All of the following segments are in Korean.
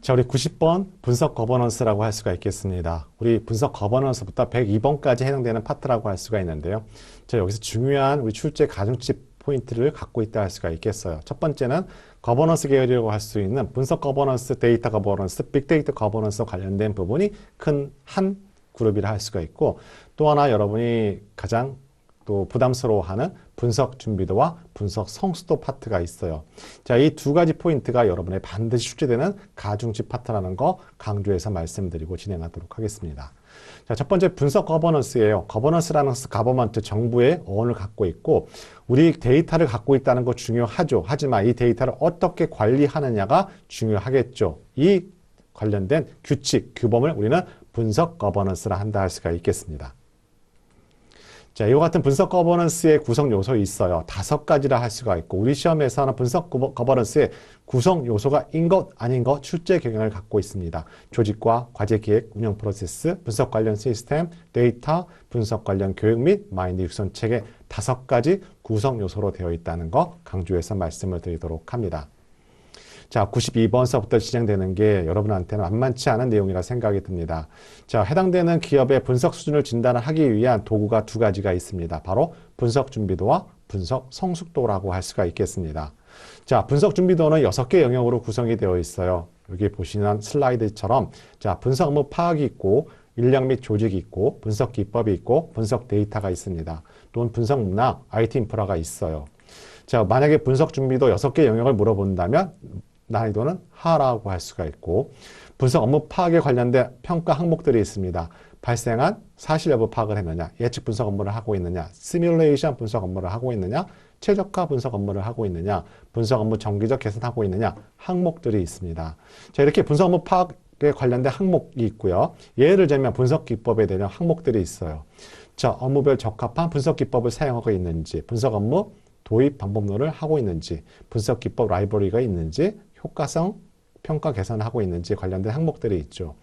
자, 우리 90번 분석 거버넌스라고 할 수가 있겠습니다. 우리 분석 거버넌스부터 102번까지 해당되는 파트라고 할 수가 있는데요. 자, 여기서 중요한 우리 출제 가중치 포인트를 갖고 있다 할 수가 있겠어요. 첫 번째는 거버넌스 계열이라고 할 수 있는 분석 거버넌스, 데이터 거버넌스, 빅데이터 거버넌스와 관련된 부분이 큰 한 그룹이라 할 수가 있고 또 하나 여러분이 가장 또 부담스러워하는 분석 준비도와 분석 성수도 파트가 있어요. 자, 이 두 가지 포인트가 여러분의 반드시 출제되는 가중치 파트라는 거 강조해서 말씀드리고 진행하도록 하겠습니다. 자, 첫 번째 분석 거버넌스예요. 거버넌스라는 것은 가버먼트 정부의 어원을 갖고 있고 우리 데이터를 갖고 있다는 거 중요하죠. 하지만 이 데이터를 어떻게 관리하느냐가 중요하겠죠. 이 관련된 규칙, 규범을 우리는 분석 거버넌스라 한다 할 수가 있겠습니다. 자, 이와 같은 분석 거버넌스의 구성 요소 있어요. 다섯 가지라 할 수가 있고 우리 시험에서는 분석 거버- 거버넌스의 구성 요소가 인 것 아닌 것 출제 경향을 갖고 있습니다. 조직과 과제 기획, 운영 프로세스, 분석 관련 시스템, 데이터, 분석 관련 교육 및 마인드 육성 체계 다섯 가지 구성 요소로 되어 있다는 거 강조해서 말씀을 드리도록 합니다. 자, 92번서부터 진행되는 게 여러분한테는 만만치 않은 내용이라 생각이 듭니다. 자, 해당되는 기업의 분석 수준을 진단을 하기 위한 도구가 두 가지가 있습니다. 바로 분석 준비도와 분석 성숙도라고 할 수가 있겠습니다. 자, 분석 준비도는 여섯 개 영역으로 구성이 되어 있어요. 여기 보시는 슬라이드처럼 자, 분석 업무 파악이 있고 인력 및 조직이 있고 분석 기법이 있고 분석 데이터가 있습니다. 또는 분석 문화, IT 인프라가 있어요. 자, 만약에 분석 준비도 여섯 개 영역을 물어본다면 난이도는 하라고 할 수가 있고 분석 업무 파악에 관련된 평가 항목들이 있습니다. 발생한 사실 여부 파악을 했느냐, 예측 분석 업무를 하고 있느냐, 시뮬레이션 분석 업무를 하고 있느냐, 최적화 분석 업무를 하고 있느냐, 분석 업무 정기적 개선하고 있느냐 항목들이 있습니다. 자, 이렇게 분석 업무 파악에 관련된 항목이 있고요. 예를 들면 분석 기법에 대한 항목들이 있어요. 자, 업무별 적합한 분석 기법을 사용하고 있는지, 분석 업무 도입 방법론을 하고 있는지, 분석 기법 라이브러리가 있는지, 효과성 평가 개선을 하고 있는지 관련된 항목들이 있죠.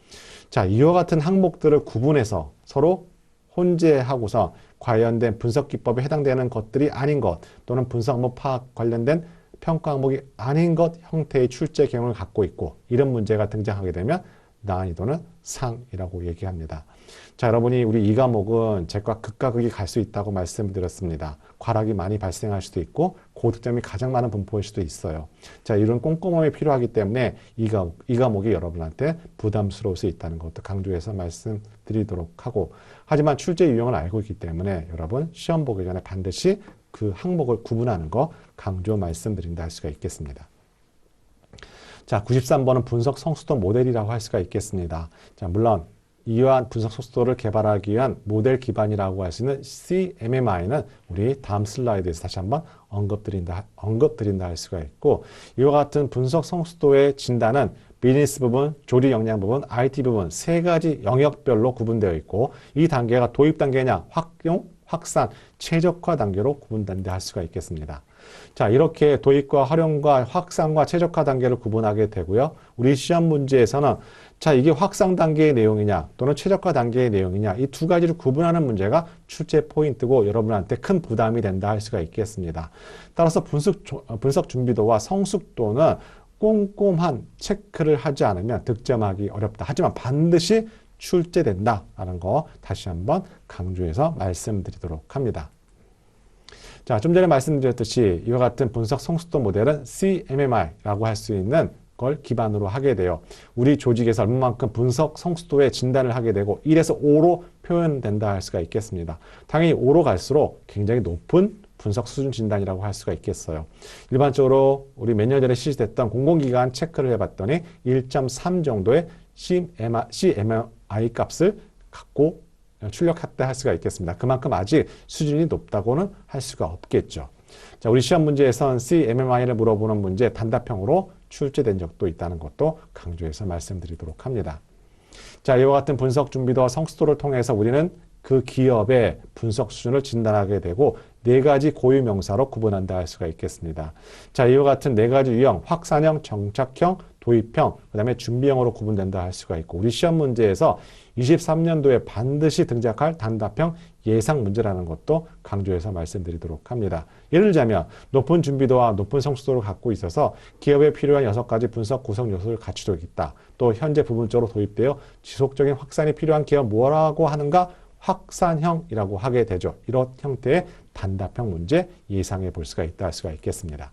자, 이와 같은 항목들을 구분해서 서로 혼재하고서 관련된 분석 기법에 해당되는 것들이 아닌 것 또는 분석 업무 파악 관련된 평가 항목이 아닌 것 형태의 출제 경험을 갖고 있고 이런 문제가 등장하게 되면 난이도는 상이라고 얘기합니다. 자, 여러분이 우리 이 과목은 제과 극과 극이 갈 수 있다고 말씀드렸습니다. 과락이 많이 발생할 수도 있고 고득점이 가장 많은 분포일 수도 있어요. 자, 이런 꼼꼼함이 필요하기 때문에 이, 과, 이 과목이 여러분한테 부담스러울 수 있다는 것도 강조해서 말씀드리도록 하고 하지만 출제 유형을 알고 있기 때문에 여러분 시험 보기 전에 반드시 그 항목을 구분하는 거 강조 말씀드린다 할 수가 있겠습니다. 자, 93번은 분석 성수도 모델이라고 할 수가 있겠습니다. 자, 물론 이러한 분석 속도를 개발하기 위한 모델 기반이라고 할 수 있는 CMMI는 우리 다음 슬라이드에서 다시 한번 언급드린다, 언급드린다 할 수가 있고 이와 같은 분석 성수도의 진단은 비즈니스 부분, 조리 역량 부분, IT 부분 세 가지 영역별로 구분되어 있고 이 단계가 도입 단계냐, 확용, 확산, 최적화 단계로 구분된다 할 수가 있겠습니다. 자, 이렇게 도입과 활용과 확산과 최적화 단계를 구분하게 되고요. 우리 시험 문제에서는 자, 이게 확산 단계의 내용이냐 또는 최적화 단계의 내용이냐 이 두 가지를 구분하는 문제가 출제 포인트고 여러분한테 큰 부담이 된다 할 수가 있겠습니다. 따라서 분석, 분석 준비도와 성숙도는 꼼꼼한 체크를 하지 않으면 득점하기 어렵다. 하지만 반드시 출제된다라는 거 다시 한번 강조해서 말씀드리도록 합니다. 자, 좀 전에 말씀드렸듯이 이와 같은 분석 성숙도 모델은 CMMI라고 할 수 있는 걸 기반으로 하게 돼요. 우리 조직에서 얼마만큼 분석 성숙도에 진단을 하게 되고 1에서 5로 표현된다 할 수가 있겠습니다. 당연히 5로 갈수록 굉장히 높은 분석 수준 진단이라고 할 수가 있겠어요. 일반적으로 우리 몇 년 전에 실시됐던 공공기관 체크를 해봤더니 1.3 정도의 CMI 값을 갖고 출력했다 할 수가 있겠습니다. 그만큼 아직 수준이 높다고는 할 수가 없겠죠. 자, 우리 시험 문제에선 CMMI를 물어보는 문제 단답형으로 출제된 적도 있다는 것도 강조해서 말씀드리도록 합니다. 자, 이와 같은 분석 준비도와 성수도를 통해서 우리는 그 기업의 분석 수준을 진단하게 되고 네 가지 고유 명사로 구분한다 할 수가 있겠습니다. 자, 이와 같은 네 가지 유형, 확산형, 정착형, 도입형, 그 다음에 준비형으로 구분된다 할 수가 있고 우리 시험 문제에서 23년도에 반드시 등장할 단답형 예상 문제라는 것도 강조해서 말씀드리도록 합니다. 예를 들자면 높은 준비도와 높은 성숙도를 갖고 있어서 기업에 필요한 여섯 가지 분석 구성 요소를 갖추고 있다. 또 현재 부분적으로 도입되어 지속적인 확산이 필요한 기업 뭐라고 하는가? 확산형이라고 하게 되죠. 이런 형태의 단답형 문제 예상해 볼 수가 있다 할 수가 있겠습니다.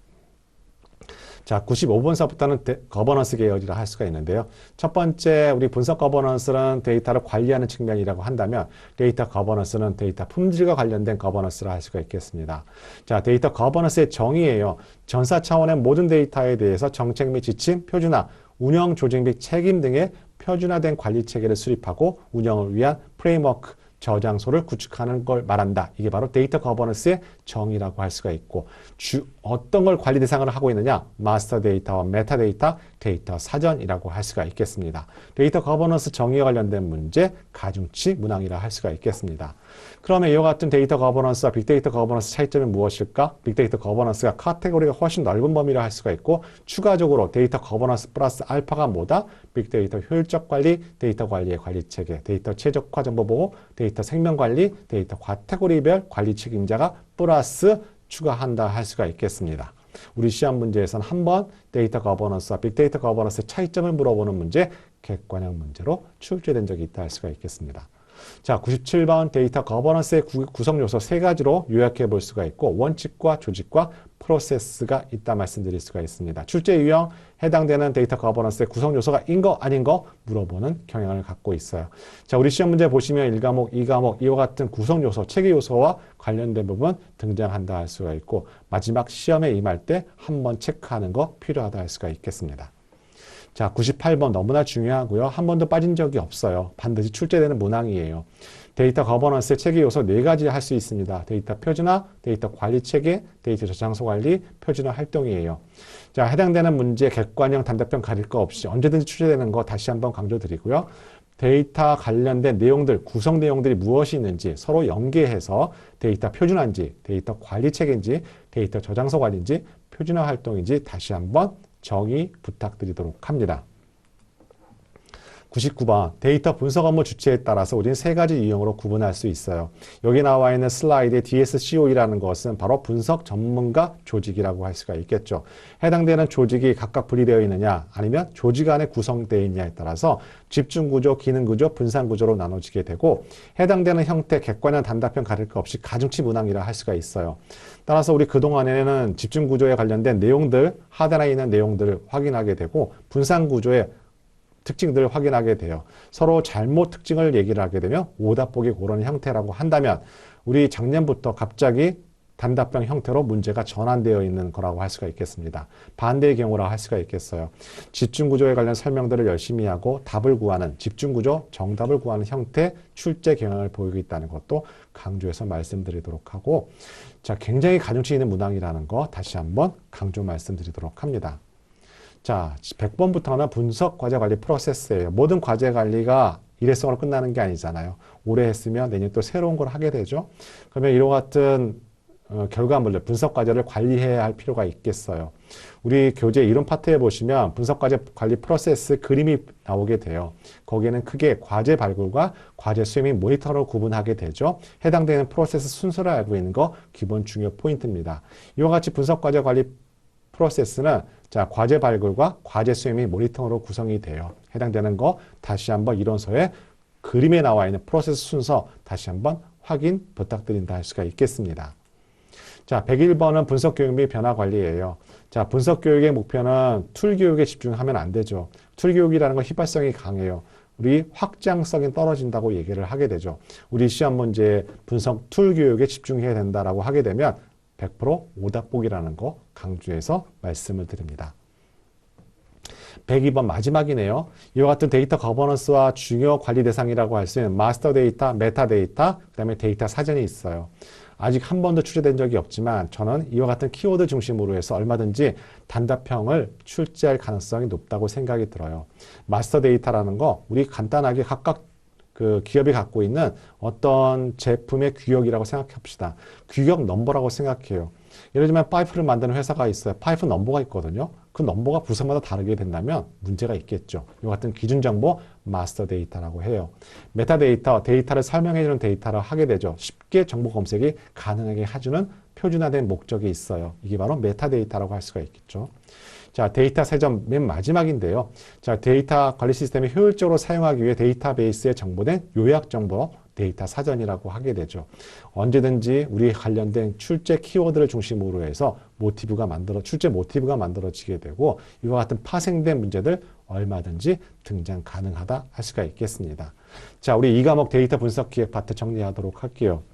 자, 95번서부터는 거버넌스 계열이라 할 수가 있는데요. 첫 번째, 우리 분석 거버넌스는 데이터를 관리하는 측면이라고 한다면 데이터 거버넌스는 데이터 품질과 관련된 거버넌스라 할 수가 있겠습니다. 자, 데이터 거버넌스의 정의예요. 전사 차원의 모든 데이터에 대해서 정책 및 지침, 표준화, 운영 조직 및 책임 등의 표준화된 관리 체계를 수립하고 운영을 위한 프레임워크, 저장소를 구축하는 걸 말한다. 이게 바로 데이터 거버넌스의 정의라고 할 수가 있고 주, 어떤 걸 관리 대상으로 하고 있느냐? 마스터 데이터와 메타 데이터, 데이터 사전이라고 할 수가 있겠습니다. 데이터 거버넌스 정의와 관련된 문제, 가중치, 문항이라 할 수가 있겠습니다. 그러면 이와 같은 데이터 거버넌스와 빅데이터 거버넌스 차이점이 무엇일까? 빅데이터 거버넌스가 카테고리가 훨씬 넓은 범위라 할 수가 있고 추가적으로 데이터 거버넌스 플러스 알파가 뭐다? 빅데이터 효율적 관리, 데이터 관리의 관리 체계, 데이터 최적화 정보 보호, 데이터 생명 관리, 데이터 카테고리별 관리 책임자가 플러스 추가한다 할 수가 있겠습니다. 우리 시험 문제에서는 한 번 데이터 거버넌스와 빅데이터 거버넌스의 차이점을 물어보는 문제, 객관형 문제로 출제된 적이 있다 할 수가 있겠습니다. 자, 97번 데이터 거버넌스의 구성 요소 세 가지로 요약해 볼 수가 있고 원칙과 조직과 프로세스가 있다 말씀드릴 수가 있습니다. 출제 유형 해당되는 데이터 거버넌스의 구성 요소가 인 거 아닌 거 물어보는 경향을 갖고 있어요. 자, 우리 시험 문제 보시면 1과목, 2과목 이와 같은 구성 요소, 체계 요소와 관련된 부분 등장한다 할 수가 있고 마지막 시험에 임할 때 한번 체크하는 거 필요하다 할 수가 있겠습니다. 자, 98번 너무나 중요하고요. 한 번도 빠진 적이 없어요. 반드시 출제되는 문항이에요. 데이터 거버넌스의 체계 요소 네 가지 할 수 있습니다. 데이터 표준화, 데이터 관리 체계, 데이터 저장소 관리, 표준화 활동이에요. 자, 해당되는 문제 객관형 단답형 가릴 거 없이 언제든지 출제되는 거 다시 한번 강조드리고요. 데이터 관련된 내용들, 구성 내용들이 무엇이 있는지 서로 연계해서 데이터 표준화인지, 데이터 관리 체계인지, 데이터 저장소 관리인지, 표준화 활동인지 다시 한번 정의 부탁드리도록 합니다. 99번 데이터 분석 업무 주체에 따라서 우리는 세 가지 유형으로 구분할 수 있어요. 여기 나와 있는 슬라이드의 DSCO이라는 것은 바로 분석 전문가 조직이라고 할 수가 있겠죠. 해당되는 조직이 각각 분리되어 있느냐 아니면 조직 안에 구성되어 있냐에 따라서 집중구조, 기능구조, 분산구조로 나눠지게 되고 해당되는 형태, 객관형 단답형 가릴 것 없이 가중치 문항이라 할 수가 있어요. 따라서 우리 그동안에는 집중구조에 관련된 내용들, 하단에 있는 내용들을 확인하게 되고 분산구조에 특징들을 확인하게 돼요. 서로 잘못 특징을 얘기를 하게 되면 오답 보기 그런 형태라고 한다면 우리 작년부터 갑자기 단답형 형태로 문제가 전환되어 있는 거라고 할 수가 있겠습니다. 반대의 경우라 할 수가 있겠어요. 집중구조에 관련 설명들을 열심히 하고 답을 구하는 집중구조, 정답을 구하는 형태 출제 경향을 보이고 있다는 것도 강조해서 말씀드리도록 하고 자 굉장히 가중치 있는 문항이라는 거 다시 한번 강조 말씀드리도록 합니다. 자, 100번부터는 분석 과제 관리 프로세스예요. 모든 과제 관리가 일회성으로 끝나는 게 아니잖아요. 오래 했으면 내년 또 새로운 걸 하게 되죠. 그러면 이와 같은 어, 결과물들, 분석 과제를 관리해야 할 필요가 있겠어요. 우리 교재 이론 파트에 보시면 분석 과제 관리 프로세스 그림이 나오게 돼요. 거기에는 크게 과제 발굴과 과제 수행 및 모니터로 구분하게 되죠. 해당되는 프로세스 순서를 알고 있는 거 기본 중요 포인트입니다. 이와 같이 분석 과제 관리 프로세스는 자, 과제 발굴과 과제 수행 및 모니터로 구성이 돼요. 해당되는 거 다시 한번 이론서에 그림에 나와 있는 프로세스 순서 다시 한번 확인 부탁드린다 할 수가 있겠습니다. 자, 101번은 분석 교육 및 변화 관리예요. 자, 분석 교육의 목표는 툴 교육에 집중하면 안 되죠. 툴 교육이라는 건 휘발성이 강해요. 우리 확장성이 떨어진다고 얘기를 하게 되죠. 우리 시험 문제 분석 툴 교육에 집중해야 된다라고 하게 되면 100% 오답복이라는 거 강조해서 말씀을 드립니다. 102번 마지막이네요. 이와 같은 데이터 거버넌스와 중요 관리 대상이라고 할 수 있는 마스터 데이터, 메타 데이터, 그 다음에 데이터 사전이 있어요. 아직 한 번도 출제된 적이 없지만 저는 이와 같은 키워드 중심으로 해서 얼마든지 단답형을 출제할 가능성이 높다고 생각이 들어요. 마스터 데이터라는 거 우리 간단하게 각각 그 기업이 갖고 있는 어떤 제품의 규격이라고 생각합시다. 규격 넘버라고 생각해요. 예를 들면 파이프를 만드는 회사가 있어요. 파이프 넘버가 있거든요. 그 넘버가 부서마다 다르게 된다면 문제가 있겠죠. 이 같은 기준 정보 마스터 데이터라고 해요. 메타 데이터, 데이터를 설명해주는 데이터를 하게 되죠. 쉽게 정보 검색이 가능하게 해주는 표준화된 목적이 있어요. 이게 바로 메타 데이터라고 할 수가 있겠죠. 자, 데이터 세점 맨 마지막인데요. 자, 데이터 관리 시스템을 효율적으로 사용하기 위해 데이터베이스에 정보된 요약 정보 데이터 사전이라고 하게 되죠. 언제든지 우리 관련된 출제 키워드를 중심으로 해서 모티브가 만들어 출제 모티브가 만들어지게 되고 이와 같은 파생된 문제들 얼마든지 등장 가능하다 할 수가 있겠습니다. 자, 우리 이 과목 데이터 분석 기획 파트 정리하도록 할게요.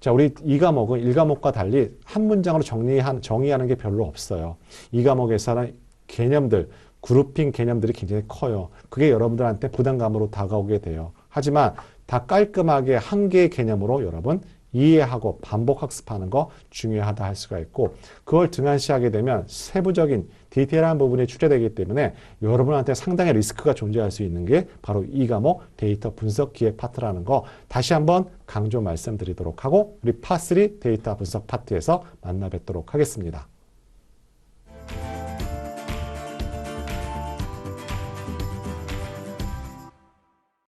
자, 우리 이 과목은 일 과목과 달리 한 문장으로 정리한 정의하는 게 별로 없어요. 이 과목에서는 개념들 그룹핑 개념들이 굉장히 커요. 그게 여러분들한테 부담감으로 다가오게 돼요. 하지만 다 깔끔하게 한 개의 개념으로 여러분 이해하고 반복 학습하는 거 중요하다 할 수가 있고 그걸 등한시하게 되면 세부적인 디테일한 부분이 출제되기 때문에 여러분한테 상당히 리스크가 존재할 수 있는 게 바로 이 과목 데이터 분석 기획 파트라는 거 다시 한번 강조 말씀드리도록 하고 우리 파3 데이터 분석 파트에서 만나 뵙도록 하겠습니다.